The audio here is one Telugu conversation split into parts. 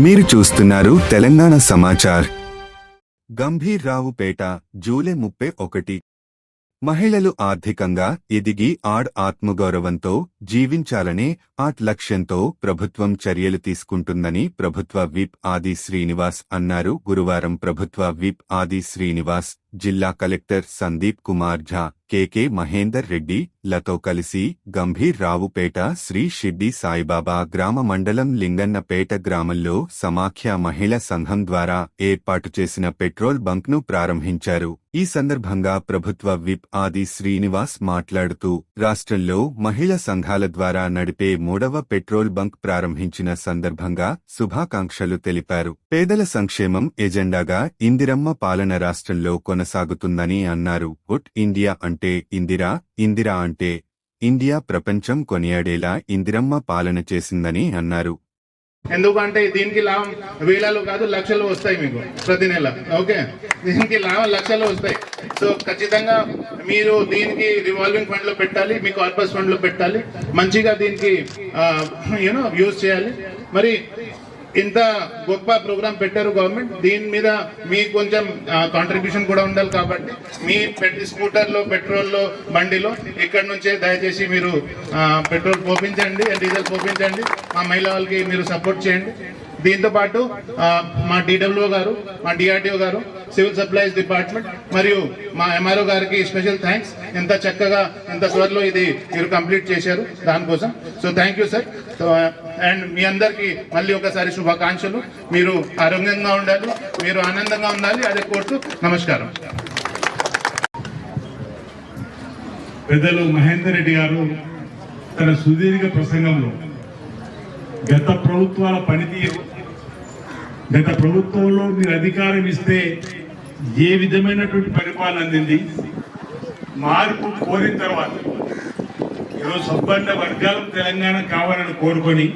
మీరు చూస్తున్నారు తెలంగాణ సమాచార్. గంభీర్ రావుపేట జూలై ముప్పై ఒకటి. మహిళలు ఆర్థికంగా ఎదిగి ఆడ్ ఆత్మగౌరవంతో జీవించాలనే ఆట్ లక్ష్యంతో ప్రభుత్వం చర్యలు తీసుకుంటుందని ప్రభుత్వ విప్ ఆది శ్రీనివాస్ అన్నారు. గురువారం ప్రభుత్వ విప్ ఆది శ్రీనివాస్ జిల్లా కలెక్టర్ సందీప్ కుమార్ ఝా కెకే మహేందర్ రెడ్డి లతో కలిసి గంభీర్ రావుపేట శ్రీ షిడ్డి సాయిబాబా గ్రామ మండలం లింగన్నపేట గ్రామంలో సమాఖ్య మహిళా సంఘం ద్వారా ఏర్పాటు చేసిన పెట్రోల్ బంక్ను ప్రారంభించారు. ఈ సందర్భంగా ప్రభుత్వ విప్ ఆది శ్రీనివాస్ మాట్లాడుతూ రాష్ట్రంలో మహిళా సంఘాల ద్వారా నడిపే మూడవ పెట్రోల్ బంక్ ప్రారంభించిన సందర్భంగా శుభాకాంక్షలు తెలిపారు. పేదల సంక్షేమం ఎజెండాగా ఇందిరమ్మ పాలన రాష్ట్రంలో కొనసాగుతుందని అన్నారు. ఉట్ ఇండియా అంటే ఇందిరా ఇందిరా అంటే ఇండియా ప్రపంచం కొనియాడేలా ఇందిరమ్మ పాలన చేసిందని అన్నారు. ఎందుకంటే దీనికి లాభం వేలాలు కాదు లక్షలు వస్తాయి మీకు ప్రతి నెల. ఓకే? దీనికి లాభం లక్షలు వస్తాయి. సో ఖచ్చితంగా మీరు దీనికి రివాల్వింగ్ ఫండ్లో పెట్టాలి మీ కార్పస్ ఫండ్లో పెట్టాలి. మంచిగా దీనికి యూనో యూజ్ చేయాలి. మరి ఇంత గొప్ప ప్రోగ్రామ్ పెట్టారు గవర్నమెంట్. దీని మీద మీ కొంచెం కాంట్రిబ్యూషన్ కూడా ఉండాలి కాబట్టి మీ స్కూటర్లో పెట్రోల్లో బండిలో ఇక్కడ నుంచే దయచేసి మీరు పెట్రోల్ పోపించండి డీజిల్ పోపించండి. మా మహిళ వాళ్ళకి మీరు సపోర్ట్ చేయండి. దీంతో పాటు మా డిడబ్ల్యూ గారు మా డిఆర్డిఓ గారు సివిల్ సప్లైస్ డిపార్ట్మెంట్ మరియు మా ఎంఆర్ఓ గారికి స్పెషల్ థ్యాంక్స్. ఎంత చక్కగా ఎంత త్వరలో ఇది మీరు కంప్లీట్ చేశారు దానికోసం. So thank you sir. And మీ అందరికి మళ్ళీ ఒకసారి శుభాకాంక్షలు. మీరు ఆరోగ్యంగా ఉండాలి మీరు ఆనందంగా ఉండాలి. అదే కోర్టు నమస్కారం. పెద్దలు మహేందర్ రెడ్డి గారు తన సుదీర్ఘ ప్రసంగంలో గత ప్రభుత్వాల పనితీరు గత ప్రభుత్వంలో మీరు అధికారం ఇస్తే ఏ విధమైనటువంటి పరిపాలన అందింది? మార్పు కోరిన తర్వాత ఈరోజు సబ్బండ వర్గాలు తెలంగాణ కావాలని కోరుకొని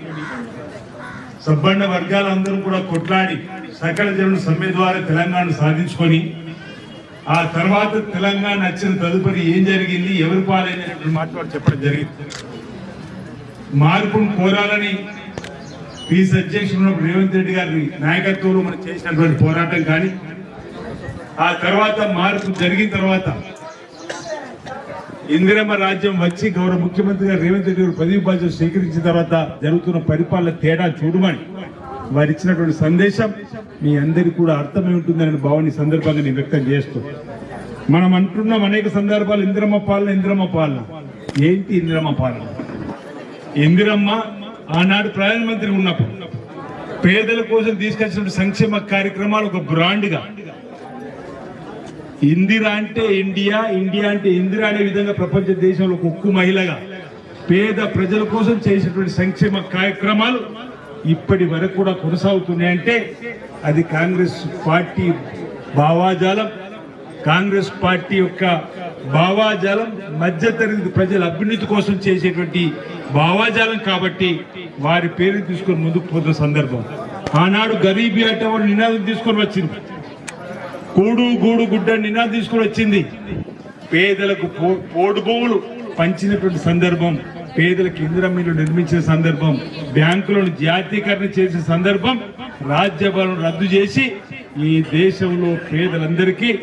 సబ్బండ వర్గాలందరూ కూడా కొట్లాడి సకల జనుల సమ్మె ద్వారా తెలంగాణ సాధించుకొని ఆ తర్వాత తెలంగాణ వచ్చిన తదుపరి ఏం జరిగింది ఎవరి పాలైనటువంటి మాట్లాడి చెప్పడం జరిగింది. మార్పును కోరాలని పీస్ అధ్యక్షుడు రేవంత్ రెడ్డి గారి నాయకత్వంలో మనం చేసినటువంటి పోరాటం కానీ ఆ తర్వాత మార్పు జరిగిన తర్వాత ఇందిరమ్మ రాజ్యం వచ్చి గౌరవ ముఖ్యమంత్రి గారు రేవంత్ రెడ్డి గారు పదవి బాధ్యత స్వీకరించిన తర్వాత జరుగుతున్న పరిపాలన తేడా చూడమని వారు ఇచ్చినటువంటి సందేశం మీ అందరికీ కూడా అర్థమై ఉంటుందనే భావాన్ని సందర్భంగా నేను వ్యక్తం చేస్తూ. మనం అంటున్నాం అనేక సందర్భాలు ఇందిరమ్మ పాలన ఇందిరమ్మ పాలన. ఏంటి ఇందిరమ్మ పాలన? ఇందిరమ్మ ఆనాడు ప్రధానమంత్రి ఉన్నప్పుడు పేదల కోసం తీసుకొచ్చిన సంక్షేమ కార్యక్రమాలు ఒక బ్రాండ్గా. ఇందిరా అంటే ఇండియా ఇండియా అంటే ఇందిరా అనే విధంగా ప్రపంచ దేశంలో ఒక ఉక్కు మహిళగా పేద ప్రజల కోసం చేసినటువంటి సంక్షేమ కార్యక్రమాలు ఇప్పటి వరకు కూడా కొనసాగుతున్నాయంటే అది కాంగ్రెస్ పార్టీ భావాజాలం. కాంగ్రెస్ పార్టీ యొక్క భావాజాలం మధ్యతరగతి ప్రజల అభ్యున్నతి కోసం చేసేటువంటి భావాజాలం కాబట్టి వారి పేరు తీసుకొని ముందుకు పోతున్న సందర్భం. ఆనాడు గరీబీ అంటే నినాదం తీసుకొని వచ్చింది. కూడు గూడు గుడ్డ నినాదం తీసుకొని వచ్చింది. పేదలకు పో- పోడు భూములు పంచినటువంటి సందర్భం పేదలకు ఇందిరమ్మీలు నిర్మించిన సందర్భం బ్యాంకులను జాతీకరణ చేసిన సందర్భం రాజ్యభారం రద్దు చేసి ఈ దేశంలో పేదలందరికీ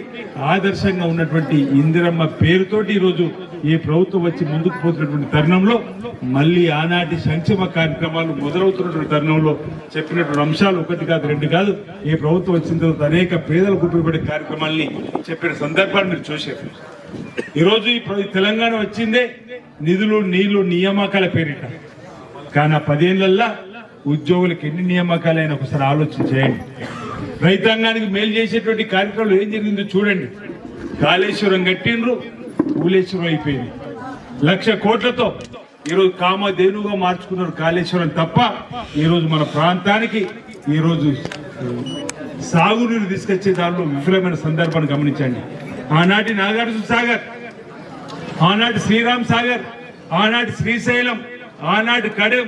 ఆదర్శంగా ఉన్నటువంటి ఇందిరమ్మ పేరుతోటి ఈరోజు ఈ ప్రభుత్వం వచ్చి ముందుకు పోతున్నటువంటి తరుణంలో మళ్ళీ ఆనాటి సంక్షేమ కార్యక్రమాలు మొదలవుతున్నటువంటి తరుణంలో చెప్పినటువంటి అంశాలు ఒకటి కాదు రెండు కాదు ఈ ప్రభుత్వం వచ్చిన తర్వాత అనేక పేదలకు ఉపయోగపడే కార్యక్రమాల్ని చెప్పిన సందర్భాన్ని మీరు చూశారు. ఈరోజు ఈ తెలంగాణ వచ్చిందే నిధులు నీళ్ళు నియామకాల పేరిట. కానీ ఆ పదేళ్ళల్లా ఉద్యోగులకు ఎన్ని నియామకాలైనా ఒకసారి ఆలోచన చేయండి. రైతాంగానికి మేలు చేసేటువంటి కార్యక్రమాలు ఏం జరిగిందో చూడండి. కాళేశ్వరం కట్టిండ్రు కూలేశ్వరం అయిపోయింది. లక్ష కోట్లతో ఈరోజు కామధేనుగా మార్చుకున్నారు కాళేశ్వరం తప్ప ఈరోజు మన ప్రాంతానికి ఈరోజు సాగునీరు తీసుకొచ్చే దానిలో విఫలమైన సందర్భాన్ని గమనించండి. ఆనాటి నాగార్జున సాగర్ ఆనాటి శ్రీరామ్ సాగర్ ఆనాటి శ్రీశైలం ఆనాటి కడెం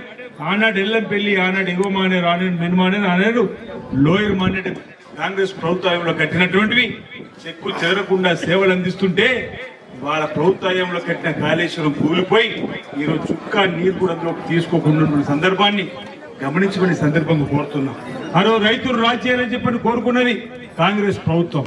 ఆనాడు ఎల్లంపల్లి ఆనాడు ఎగువ మానేరు ఆనాడు మెనుమానేరు ఆనాడు లోయర్ మానేడు కాంగ్రెస్ ప్రభుత్వంలో కట్టినటువంటివి. చెక్కు చెదరకుండా సేవలు అందిస్తుంటే వాళ్ళ ప్రభుత్వంలో కట్టిన కాళేశ్వరం కూలిపోయి ఈరోజు చుక్క నీరు కూడా అందులోకి తీసుకోకుండా సందర్భాన్ని గమనించుకునే సందర్భంగా కోరుతున్నాం. మరో రైతులు రాజ్యాలని చెప్పని కోరుకున్నది కాంగ్రెస్ ప్రభుత్వం.